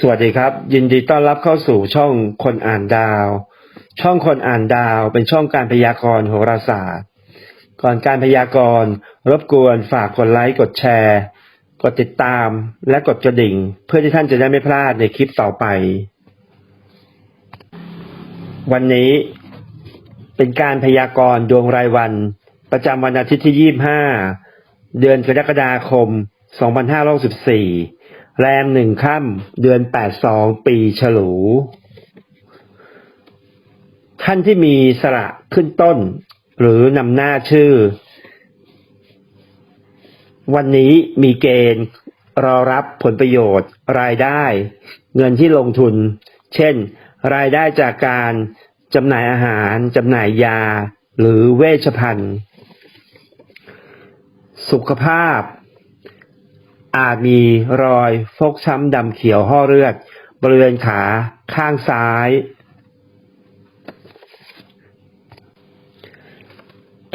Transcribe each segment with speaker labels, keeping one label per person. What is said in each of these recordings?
Speaker 1: สวัสดีครับ ยินดีต้อนรับเข้าสู่ช่องคนอ่านดาว ช่องคนอ่านดาวเป็นช่องการพยากรณ์โหราศาสตร์ ก่อนการพยากรณ์รบกวนฝากกดไลค์กดแชร์ กดติดตามและกดกระดิ่ง เพื่อที่ท่านจะได้ไม่พลาดในคลิปต่อไป วันนี้เป็นการพยากรณ์ดวงรายวัน ประจำวันอาทิตย์ที่ 25 เดือนกรกฎาคม 2564 แรมหนึ่งค่ำเดือน82ปีฉลู ท่านที่มีสระขึ้นต้น หรือนำหน้าชื่อ วันนี้มีเกณฑ์รอรับผลประโยชน์รายได้ เงินที่ลงทุน เช่น รายได้จากการจำหน่ายอาหารจำหน่ายยา หรือเวชภัณฑ์ สุขภาพ อาจมีรอยฟกช้ำดำเขียวห่อเลือด บริเวณขาข้างซ้าย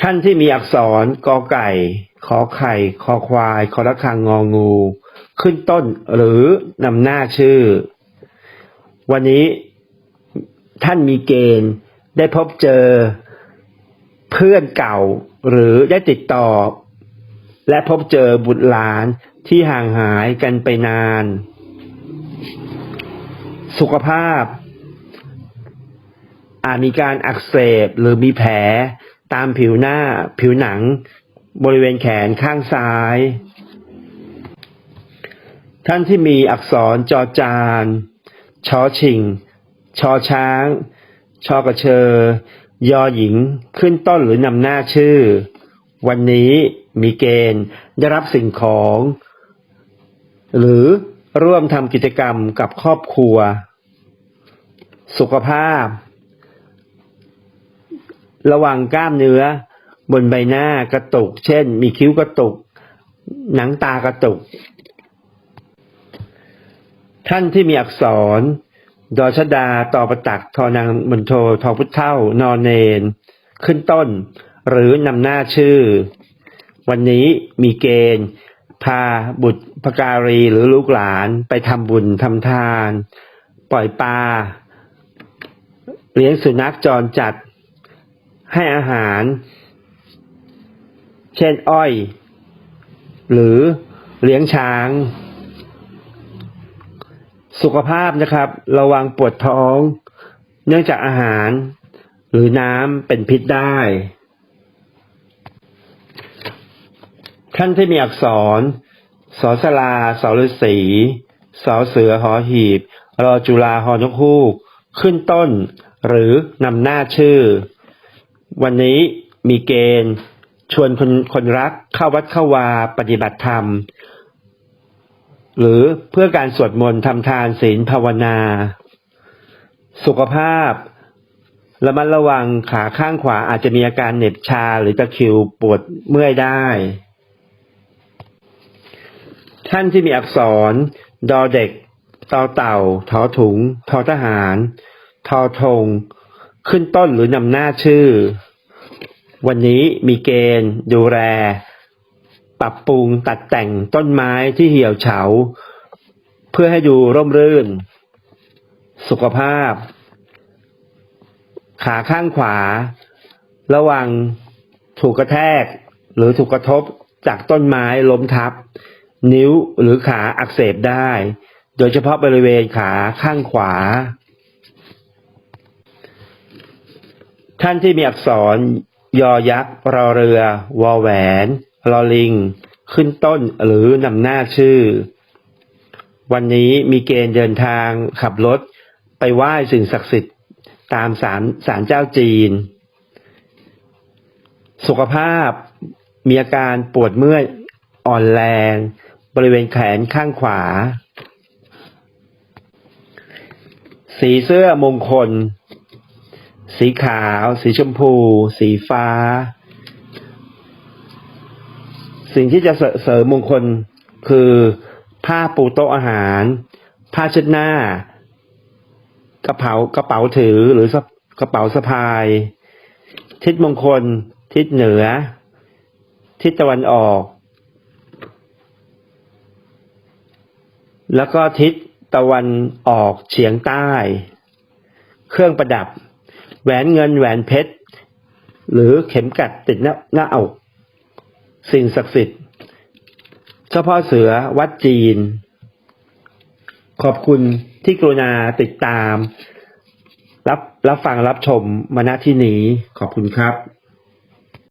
Speaker 1: ท่านที่มีอักษรกอไก่ ขอไข่ คอควาย คอระฆังงองู ขึ้นต้นหรือนำหน้าชื่อ วันนี้ท่านมีเกณฑ์ได้พบเจอเพื่อนเก่าหรือได้ติดต่อ และพบเจอบุตรหลาน ที่ห่างหายกันไปนาน สุขภาพ อาจมีการอักเสบหรือมีแผลตามผิวหน้าผิวหนัง บริเวณแขนข้างซ้าย ท่านที่มีอักษรจอจานชอชิง ชอช้าง ชอกระเชอยอหญิงขึ้นต้นหรือนำหน้าชื่อ วันนี้มีเกณฑ์ได้รับสิ่งของ หรือร่วมทำกิจกรรมกับครอบครัว สุขภาพ ระวังกล้ามเนื้อ บนใบหน้ากระตุก เช่น มีคิ้วกระตุก หนังตากระตุก ท่านที่มีอักษร ดอชดาต่อประตักทอนางมณโททอพุทธเท่านอนเนน ขึ้นต้น หรือนำหน้าชื่อ วันนี้มีเกณฑ์ พาบุตรภการีหรือลูกหลานไปทำบุญทำทาน ปล่อยปลาเลี้ยงสุนัขจรจัด ให้อาหาร เช่นอ้อย หรือเลี้ยงช้าง สุขภาพนะครับ ระวังปวดท้อง เนื่องจากอาหาร หรือน้ำเป็นพิษได้ ท่านที่มีอักษรสอสลาสอฤษีสอเสือหอหีบ รอจุลาหอนกฮูก ขึ้นต้น หรือนำหน้าชื่อ วันนี้มีเกณฑ์ ชวนคนคนรักเข้าวัดเข้าวาปฏิบัติธรรม หรือเพื่อการสวดมนต์ทำทานศีลภาวนา สุขภาพระมัดระวังขาข้างขวาอาจจะมีอาการเหน็บชาหรือตะคิวปวดเมื่อยได้ ท่านที่มีอักษร ดอเด็กตอเต่าทอถุงทอทหาร ทอธง ขึ้นต้นหรือนำหน้าชื่อ วันนี้มีเกณฑ์ ดูแล ปรับปรุงตัดแต่งต้นไม้ที่เหี่ยวเฉา เพื่อให้ดูร่มรื่น สุขภาพ ขาข้างขวา ระวังถูกกระแทก หรือถูกกระทบจากต้นไม้ล้มทับ นิ้วหรือขาอักเสบได้ โดยเฉพาะบริเวณขาข้างขวา ท่านที่มีอักษร ยอยักษ์รอเรือ วอแหวนลอลิง ขึ้นต้นหรือนำหน้าชื่อ วันนี้มีเกณฑ์เดินทางขับรถ ไปไหว้สิ่งศักดิ์สิทธิ์ตามศาลศาลเจ้าจีน สุขภาพมีอาการปวดเมื่อยอ่อนแรง บริเวณแขนข้างขวา สีเสื้อมงคล สีขาว สีชมพู สีฟ้า สิ่งที่จะเสริมมงคลคือผ้าปูโต๊ะอาหาร ผ้าเช็ดหน้า กระเป๋ากระเป๋าถือหรือกระเป๋าสะพาย ทิศมงคล ทิศเหนือ ทิศตะวันออก แล้วก็ทิศตะวันออกเฉียงใต้ เครื่องประดับ แหวนเงินแหวนเพชร หรือเข็มกัดติดหน้าหน้าอกสิ่งศักดิ์สิทธิ์เจ้าพ่อเสือวัดจีน ขอบคุณที่กรุณาติดตาม รับรับฟังรับชมมาณที่นี้ขอบคุณครับ